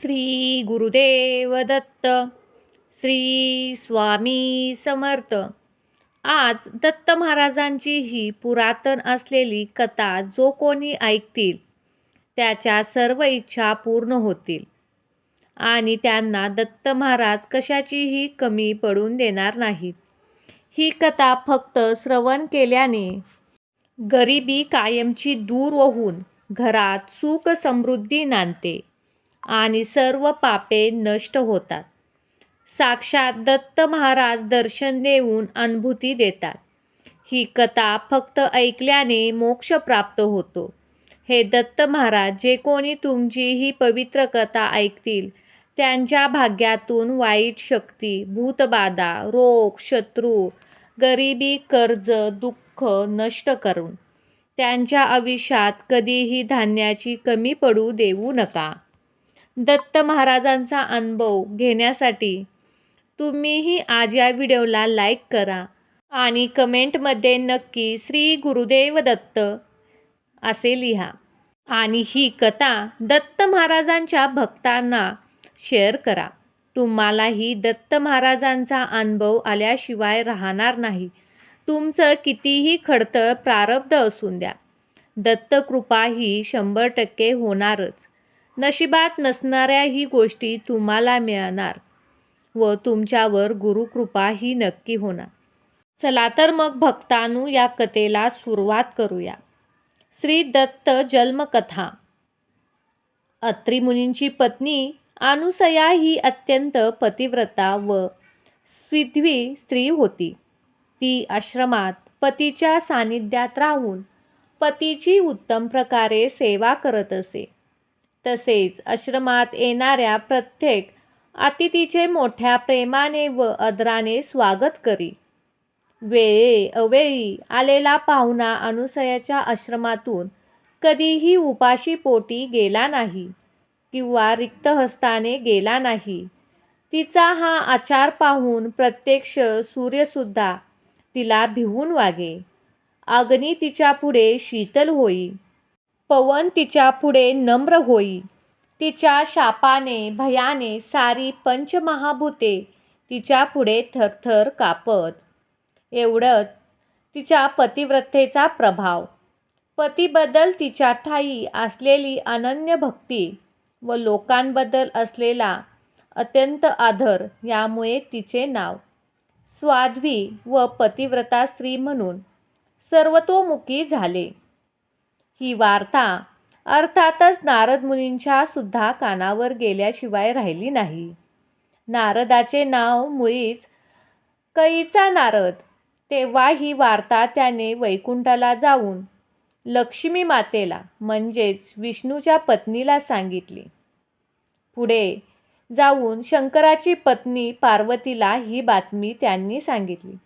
श्री गुरुदेव दत्त श्री स्वामी समर्थ. आज दत्त महाराजांची ही पुरातन असलेली कथा जो कोणी ऐकतील त्याच्या सर्व इच्छा पूर्ण होतील. आणि त्यांना दत्त महाराज कशाचीही कमी पडून देणार नाहीत. ही कथा फक्त श्रवण केल्याने गरिबी कायमची दूर होऊन घरात सुख समृद्धी नांदते. आणि सर्व पापे नष्ट होतात. साक्षात दत्त महाराज दर्शन देऊन अनुभूती देतात. ही कथा फक्त ऐकल्याने मोक्ष प्राप्त होतो. हे दत्त महाराज जे कोणी तुमची ही पवित्र कथा ऐकतील त्यांच्या भाग्यातून वाईट शक्ती भूतबाधा रोग शत्रू गरिबी कर्ज दुःख नष्ट करून त्यांच्या आयुष्यात कधीही धान्याची कमी पडू देऊ नका. दत्त महाराजांचा अनुभव घेण्यासाठी तुम्हीही आज या व्हिडिओला लाईक करा आणि कमेंटमध्ये नक्की श्री गुरुदेव दत्त असे लिहा. आणि ही कथा दत्त महाराजांच्या भक्तांना शेअर करा. तुम्हालाही दत्त महाराजांचा अनुभव आल्याशिवाय राहणार नाही. तुमचं कितीही खडतर प्रारब्ध असून द्या. दत्तकृपा ही शंभर टक्के होणारच. नशिबात नसणाऱ्या ही गोष्टी तुम्हाला मिळणार व तुमच्यावर गुरुकृपा ही नक्की होणार. चला तर मग भक्तानू या कथेला सुरुवात करूया. श्री दत्त जन्मकथा. अत्रिमुनींची पत्नी अनुसया ही अत्यंत पतिव्रता व स्विध्वी स्त्री होती. ती आश्रमात पतीच्या सानिध्यात राहून पतीची उत्तम प्रकारे सेवा करत असे. तसेच आश्रमात येणाऱ्या प्रत्येक अतिथीचे मोठ्या प्रेमाने व आदराने स्वागत करी. वेळे अवेळी आलेला पाहुणा अनुसयाच्या आश्रमातून कधीही उपाशी पोटी गेला नाही किंवा रिक्त हस्ताने गेला नाही. तिचा हा आचार पाहून प्रत्यक्ष सूर्यसुद्धा तिला भिवून वागे. अग्नी तिच्या पुढे शीतल होई. पवन तिच्या पुढे नम्र होई. तिच्या शापाने भयाने सारी पंचमहाभूते तिच्या पुढे थरथर कापत. एवढंच तिच्या पतिव्रतेचा प्रभाव. पतीबद्दल तिच्या ठाई असलेली अनन्य भक्ती व लोकांबद्दल असलेला अत्यंत आदर यामुळे तिचे नाव. स्वाध्वी व पतिव्रता स्त्री म्हणून सर्वतोमुखी झाले. ही वार्ता अर्थातच नारद मुनींच्या सुद्धा कानावर गेल्याशिवाय राहिली नाही. नारदाचे नाव मुळीच कईचा नारद. तेव्हा ही वार्ता त्याने वैकुंठाला जाऊन लक्ष्मी मातेला म्हणजेच विष्णूच्या पत्नीला सांगितली. पुढे जाऊन शंकराची पत्नी पार्वतीला ही बातमी त्यांनी सांगितली.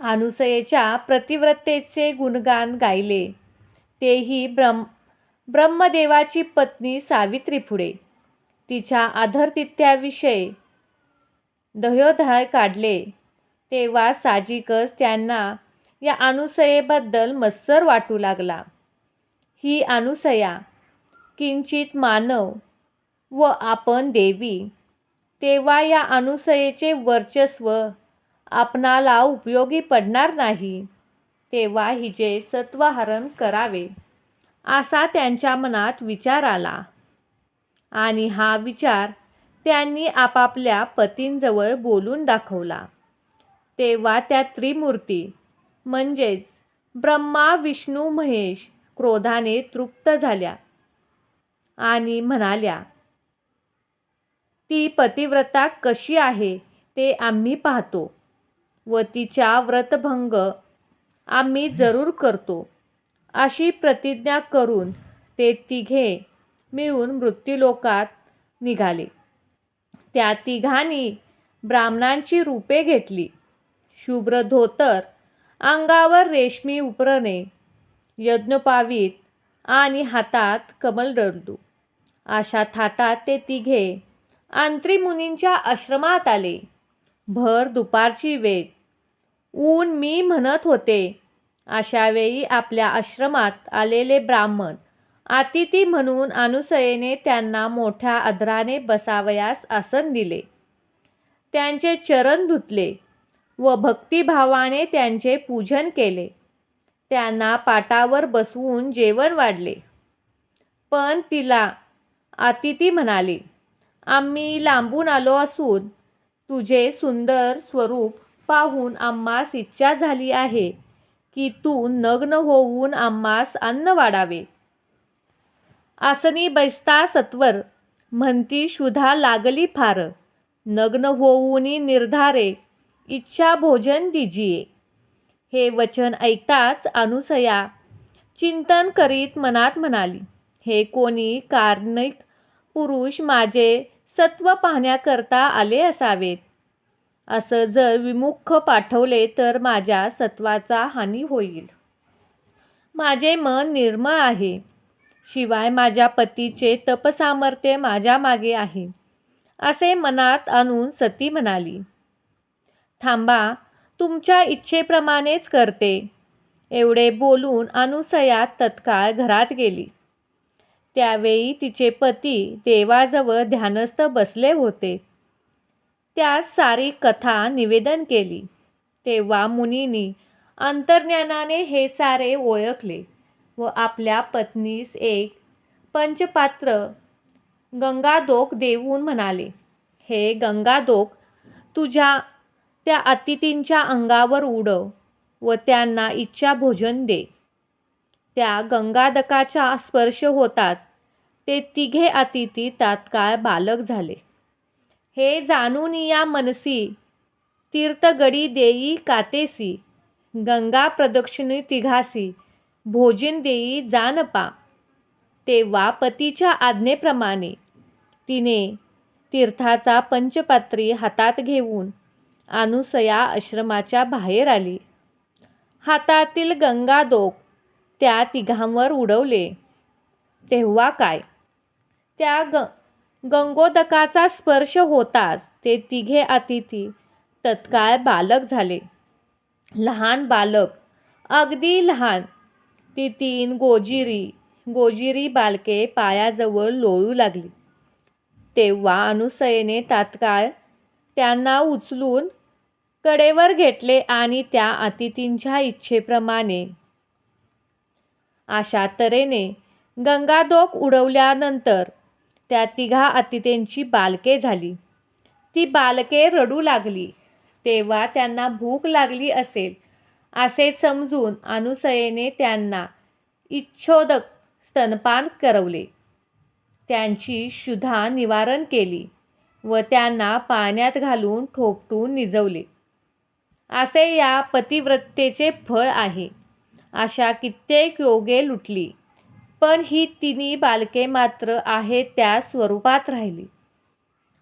अनुसयेच्या प्रतिव्रतेचे गुणगान गायले. तेही ब्रह्म ब्रह्मदेवाची पत्नी सावित्री पुढे. तिच्या आधरतित्याविषयी दह्योदय काढले. तेव्हा साजिकच त्यांना या अनुसयेबद्दल मत्सर वाटू लागला. ही अनुसया किंचित मानव व आपण देवी तेव्हा या अनुसयेचे वर्चस्व आपणाला उपयोगी पडणार नाही. तेव्हा हिचे सत्वहरण करावे. असा त्यांच्या मनात विचार आला. आणि हा विचार त्यांनी आपापल्या पतींजवळ बोलून दाखवला. तेव्हा त्या त्रिमूर्ती म्हणजेच ब्रह्मा विष्णू महेश क्रोधाने तृप्त झाल्या आणि म्हणाल्या ती पतिव्रता कशी आहे ते आम्ही पाहतो व तिच्या व्रतभंग आम्ही जरूर करतो. अशी प्रतिज्ञा करून ते तिघे मिळून मृत्यूलोकात निघाले. त्या तिघांनी ब्राह्मणांची रूपे घेतली. शुभ्र धोतर अंगावर रेशमी उपरणे यज्ञपावीत आणि हातात कमलदंडू अशा थाटात ते तिघे मुनींच्या आश्रमात आले. भर दुपारची वेळ. ऊन मी म्हणत होते. अशावेळी आपल्या आश्रमात आलेले ब्राह्मण अतिथी म्हणून अनुसयेने त्यांना मोठ्या आदराने बसावयास आसन दिले. त्यांचे चरण धुतले व भक्तिभावाने त्यांचे पूजन केले. त्यांना पाटावर बसवून जेवण वाढले. पण तिला अतिथी म्हणाली आम्ही लांबून आलो असून तुझे सुंदर स्वरूप पाहून आम्हास इच्छा झाली आहे की तू नग्न होऊन आम्हास अन्न वाढावे. आसनी बैसता सत्वर म्हणती शुधा लागली फार. नग्न होऊनी निर्धारे इच्छा भोजन दिजिये. हे वचन ऐकताच अनुसया चिंतन करीत मनात म्हणाली हे कोणी कारणिक पुरुष माझे सत्व पाहण्याकरता आले असावेत. असं जर विमुख पाठवले तर माझ्या सत्वाचा हानी होईल. माझे मन निर्मळ आहे. शिवाय माझ्या पतीचे तपसामर्थ्य माझ्या मागे आहे. असे मनात आणून सती म्हणाली. थांबा तुमच्या इच्छेप्रमाणेच करते. एवढे बोलून अनुसया तत्काळ घरात गेली. त्यावेळी तिचे पती देवाजवळ ध्यानस्थ बसले होते. त्यास सारी कथा निवेदन केली. तेव्हा मुनींनी अंतर्ज्ञानाने हे सारे ओळखले व आपल्या पत्नीस एक पंचपात्र गंगादोक देऊन म्हणाले हे गंगादोक तुझ्या त्या अतिथींच्या अंगावर उडव व त्यांना इच्छा भोजन दे. त्या गंगादकाचा स्पर्श होताच ते तिघे अतिथी तात्काळ बालक झाले. हे जाणून या मनसी तीर्थगडी देई कातेसी गंगा प्रदक्षिणी तिघासी भोजन देई जानपा. तेव्हा पतीच्या आज्ञेप्रमाणे तिने तीर्थाचा पंचपात्री हातात घेऊन अनुसया आश्रमाच्या बाहेर आली. हातातील गंगादोक त्या तिघांवर उडवले. तेव्हा काय? त्या ग गंगोदकाचा स्पर्श होताच ते तिघे अतिथी तत्काळ बालक झाले. लहान बालक. अगदी लहान. ती तीन गोजिरी गोजिरी बालके पायाजवळ लोळू लागली. तेव्हा अनुसयेने तात्काळ त्यांना उचलून कडेवर घेतले आणि त्या अतिथींच्या इच्छेप्रमाणे अशा तऱ्हेने गंगादोक उडवल्यानंतर त्या तिघा अतिथींची बालके झाली. ती बालके रडू लागली. तेव्हा त्यांना भूक लागली असेल असे समजून अनुसयेने त्यांना इच्छोदक स्तनपान करवले. त्यांची शुधा निवारण केली व त्यांना पाण्यात घालून ठोपटून निजवले. असे या पतिव्रतेचे फळ आहे. अशा कित्येक योगे लुटली. पण ही तिन्ही बालके मात्र आहेत त्या स्वरूपात राहिली.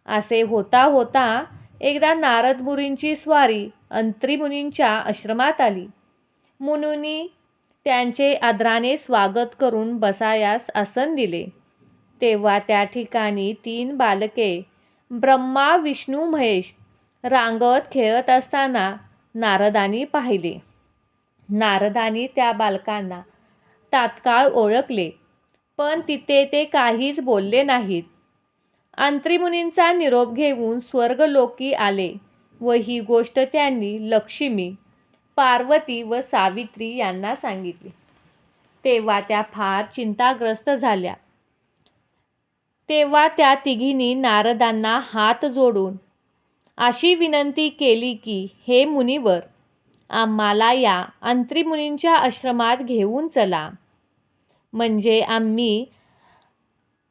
असे होता होता एकदा नारद मुनींची स्वारी अंत्रिमुनींच्या आश्रमात आली. मुनुनी त्यांचे आदराने स्वागत करून बसायास आसन दिले. तेव्हा त्या ठिकाणी तीन बालके ब्रह्मा विष्णू महेश रांगत खेळत असताना नारदानी पाहिले. नारदानी त्या बालकांना तात्काळ ओळखले पण तिथे ते काहीच बोलले नाहीत. अंत्रिमुनींचा निरोप घेऊन स्वर्गलोकी आले व ही गोष्ट त्यांनी लक्ष्मी पार्वती व सावित्री यांना सांगितली. तेव्हा त्या फार चिंताग्रस्त झाल्या. तेव्हा त्या तिघींनी नारदांना हात जोडून अशी विनंती केली की हे मुनिवर आम्हाला या अंत्रिमुनींच्या आश्रमात घेऊन चला. म्हणजे आम्ही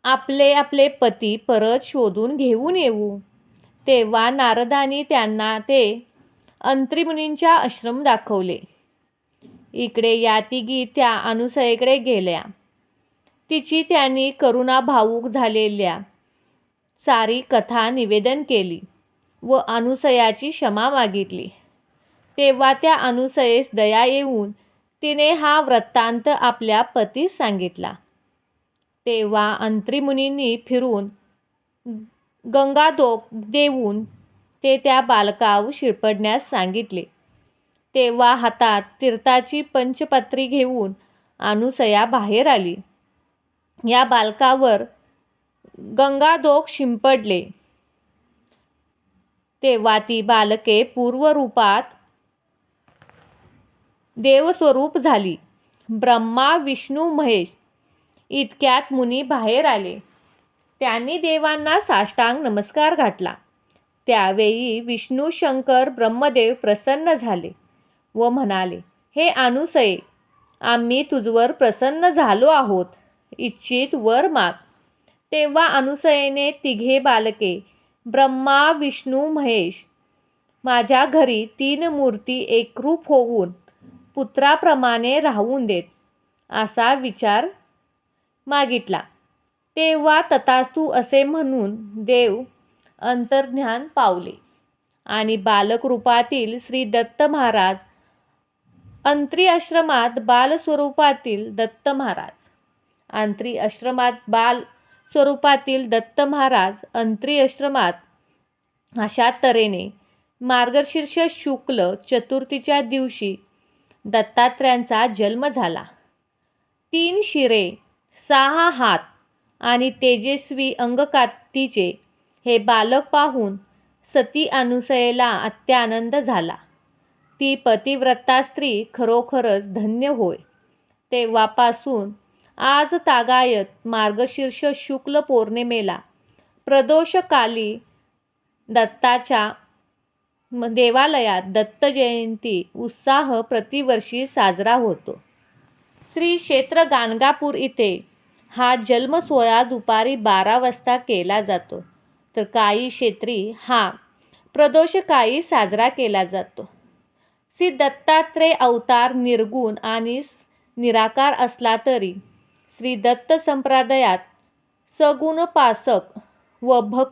आपले आपले पती परत शोधून घेऊन येऊ. तेव्हा नारदानी त्यांना ते अंत्रिमुनींच्या आश्रम दाखवले. इकडे या तिघी त्या अनुसयेकडे गेल्या. तिची त्यांनी करुणा भावूक झालेल्या सारी कथा निवेदन केली व अनुसयाची क्षमा मागितली. तेव्हा त्या अनुसयेस दया येऊन तिने हा वृत्तांत आपल्या पतीस सांगितला. तेव्हा अंत्रिमुनींनी फिरून गंगादोक देऊन ते त्या बालकाव शिरपडण्यास सांगितले. तेव्हा हातात तीर्थाची पंचपत्री घेऊन अनुसया बाहेर आली. या बालकावर गंगाधोक शिंपडले. तेव्हा ती बालके पूर्वरूपात देवस्वरूप झाली. ब्रह्मा विष्णू महेश इतक्यात मुनी बाहेर आले. त्यांनी देवांना साष्टांग नमस्कार घातला. त्यावेळी विष्णू शंकर ब्रह्मदेव प्रसन्न झाले व म्हणाले हे अनुसये आम्ही तुझवर प्रसन्न झालो आहोत. इच्छित वर माग तेव्हा अनुसयेने तिघे बालके ब्रह्मा विष्णू महेश माझ्या घरी तीन मूर्ती एकरूप होऊन पुत्राप्रमाणे राहून देत असा विचार मागितला. तेव्हा तथास्तू असे म्हणून देव अंतर्ज्ञान पावले आणि बालक रूपातील श्री दत्त महाराज अंत्री आश्रमात बालस्वरूपातील दत्त महाराज अंत्री आश्रमात बाल स्वरूपातील दत्त महाराज अंत्री आश्रमात अशा तऱ्हेने मार्गशीर्ष शुक्ल चतुर्थीच्या दिवशी दत्तात्रयांचा जन्म झाला. तीन शिरे सहा हात आणि तेजस्वी अंगकातीचे हे बालक पाहून सती अनुसयेला अत्यानंद झाला. ती पतिव्रता स्त्री खरोखरच धन्य होय. तेव्हापासून आज तागायत मार्गशीर्ष शुक्ल पौर्णिमेला प्रदोषकाली दत्ताच्या देवालयात दत्त जयंती उत्साह प्रतिवर्षी साजरा होतो. श्री क्षेत्र गाणगापूर इथे हा जन्मसोहळा दुपारी बारा वाजता केला जातो. तर काही क्षेत्री हा प्रदोषकाळी साजरा केला जातो. श्री दत्तात्रेय अवतार निर्गुण आणि निराकार असला तरी श्री दत्त संप्रदायात सगुणपासक व भक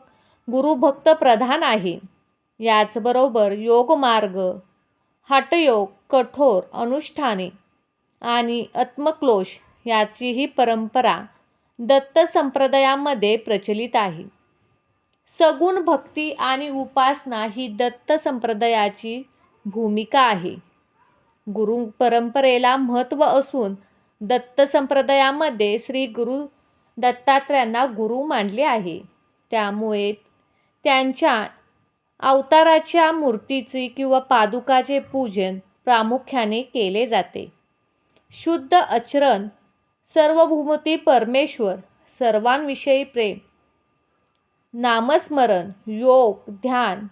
गुरुभक्त प्रधान आहे. याचबरोबर योगमार्ग हटयोग कठोर अनुष्ठाने आणि आत्मक्लोश याचीही परंपरा दत्त संप्रदायामध्ये प्रचलित आहे. सगुण भक्ती आणि उपासना ही दत्त संप्रदायाची भूमिका आहे. गुरु परंपरेला महत्त्व असून दत्त संप्रदायामध्ये श्री गुरु दत्तात्रयांना गुरु मानले आहे. त्यामुळे त्यांच्या अवताराच्या मूर्तीचे किंवा पादुकाचे पूजन प्रामुख्याने केले जाते. शुद्ध आचरण सर्वभूमती परमेश्वर सर्वांविषयी प्रेम नामस्मरण योग ध्यान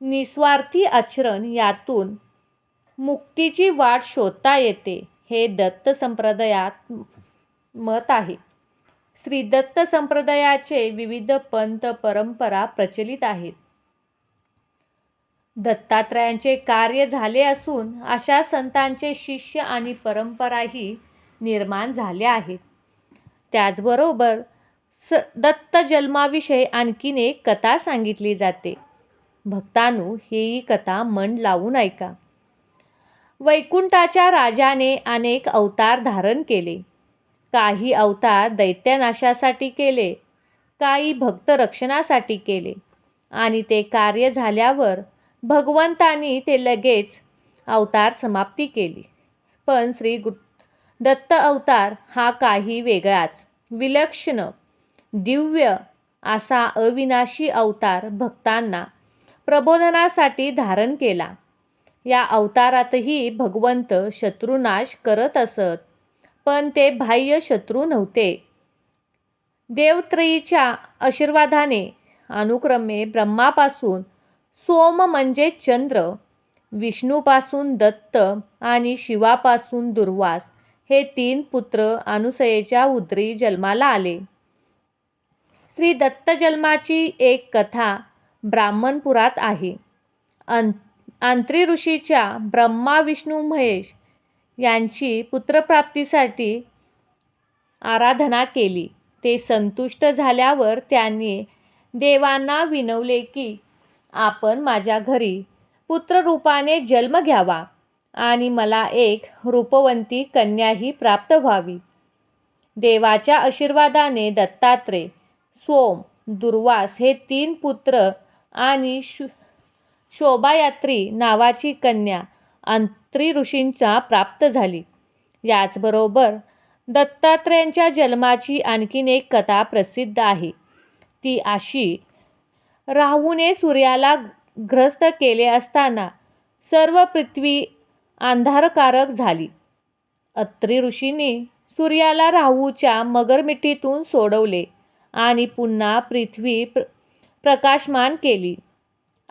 निस्वार्थी आचरण यातून मुक्तीची वाट शोधता येते हे दत्त संप्रदायात मत आहे. श्री दत्त संप्रदायाचे विविध पंथ परंपरा प्रचलित आहेत. दत्तात्रयांचे कार्य झाले असून अशा संतांचे शिष्य आणि परंपराही निर्माण झाल्या आहेत. त्याचबरोबर स दत्त जन्माविषयी आणखीन एक कथा सांगितली जाते. भक्तानु ही कथा मन लावून ऐका. वैकुंठाच्या राजाने अनेक अवतार धारण केले. काही अवतार दैत्यनाशासाठी केले. काही भक्त रक्षणासाठी केले. आणि ते कार्य झाल्यावर भगवंतानी ते लगेच अवतार समाप्ती केली. पण श्री गु दत्त अवतार हा काही वेगळाच. विलक्षण दिव्य असा अविनाशी अवतार भक्तांना प्रबोधनासाठी धारण केला. या अवतारातही भगवंत शत्रुनाश करत असत पण ते बाह्य शत्रू नव्हते. देवत्रयीच्या आशीर्वादाने अनुक्रमे ब्रह्मापासून सोम म्हणजे चंद्र. विष्णूपासून दत्त आणि शिवापासून दुर्वास हे तीन पुत्र अनुसयेच्या उदरी जन्माला आले. श्री दत्त जन्माची एक कथा ब्राह्मणपुरात आहे. आंत्री ऋषीच्या ब्रह्मा विष्णू महेश यांची पुत्रप्राप्तीसाठी आराधना केली. ते संतुष्ट झाल्यावर त्यांनी देवांना विनवले की आपण माझ्या घरी पुत्ररूपाने जन्म घ्यावा आणि मला एक रूपवंती कन्याही प्राप्त व्हावी. देवाच्या आशीर्वादाने दत्तात्रेय सोम दुर्वास हे तीन पुत्र आणि शु शोभायात्री नावाची कन्या अंत्री ऋषींचा प्राप्त झाली. याचबरोबर दत्तात्रेयांच्या जन्माची आणखीन एक कथा प्रसिद्ध आहे. ती अशी राहूने सूर्याला ग्रस्त केले असताना सर्व पृथ्वी अंधारकारक झाली. अत्री ऋषींनी सूर्याला राहूच्या मगरमिठीतून सोडवले आणि पुन्हा पृथ्वी प्र प्रकाशमान केली.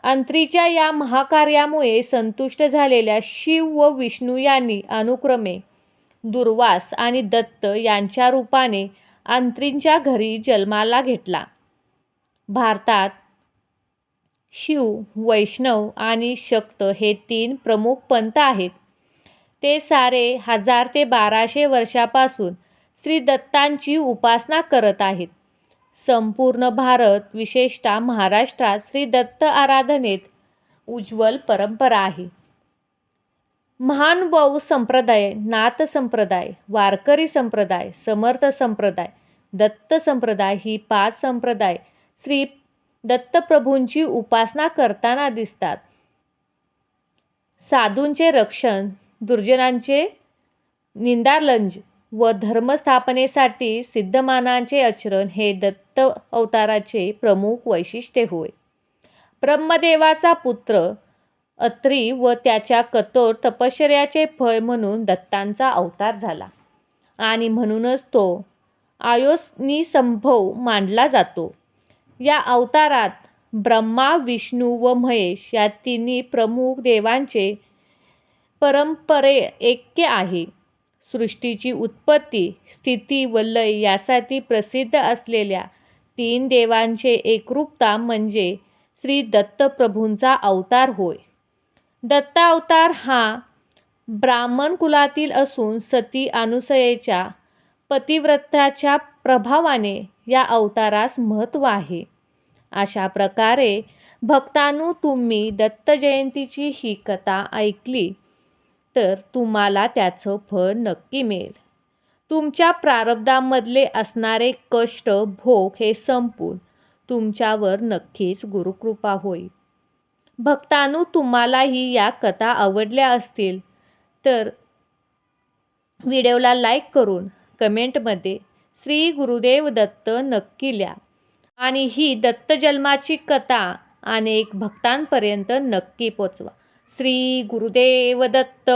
अंत्रीच्या या महाकार्यामुळे संतुष्ट झालेल्या शिव व विष्णू यांनी अनुक्रमे दुर्वास आणि दत्त यांच्या रूपाने अंत्रींच्या घरी जन्माला घेतला. भारतात शिव वैष्णव आणि शक्त हे तीन प्रमुख पंथ आहेत. ते सारे हजार ते बाराशे वर्षापासून श्री दत्तांची उपासना करत आहेत. संपूर्ण भारत विशेषतः महाराष्ट्रात श्री दत्त आराधनेत उज्ज्वल परंपरा आहे. महानुभाव संप्रदाय नाथ संप्रदाय वारकरी संप्रदाय समर्थ संप्रदाय दत्त संप्रदाय ही पाच संप्रदाय श्री दत्तप्रभूंची उपासना करताना दिसतात. साधूंचे रक्षण दुर्जनांचे निंदालंज व धर्मस्थापनेसाठी सिद्धमानांचे आचरण हे दत्त अवताराचे प्रमुख वैशिष्ट्य होय. ब्रह्मदेवाचा पुत्र अत्री व त्याच्या कठोर तपश्चर्याचे फळ म्हणून दत्तांचा अवतार झाला आणि म्हणूनच तो आयोनिसंभव मानला जातो. या अवतारात ब्रह्मा विष्णू व महेश या तिन्ही प्रमुख देवांचे परंपरे ऐक्य आहे. सृष्टीची उत्पत्ती स्थिती व लय यासाठी प्रसिद्ध असलेल्या तीन देवांचे एकरूपता म्हणजे श्री दत्तप्रभूंचा अवतार होय. दत्ता अवतार हा ब्राह्मण कुलातील असून सती अनुसयेच्या पतिव्रताच्या प्रभावाने या अवतारास महत्त्व आहे. अशा प्रकारे भक्तांनो तुम्ही दत्त जयंतीची ही कथा ऐकली तर तुम्हाला त्याचं फळ नक्की मिळेल. तुमच्या प्रारब्धामधले असणारे कष्ट भोग हे संपून तुमच्यावर नक्कीच गुरुकृपा होईल. भक्तांनो तुम्हालाही या कथा आवडल्या असतील तर व्हिडिओला लाईक करून कमेंटमध्ये श्री गुरुदेव दत्त नक्की आणि ही दत्तजन्माची कथा अनेक भक्तांपर्यंत नक्की पोचवा. श्री गुरुदेव दत्त.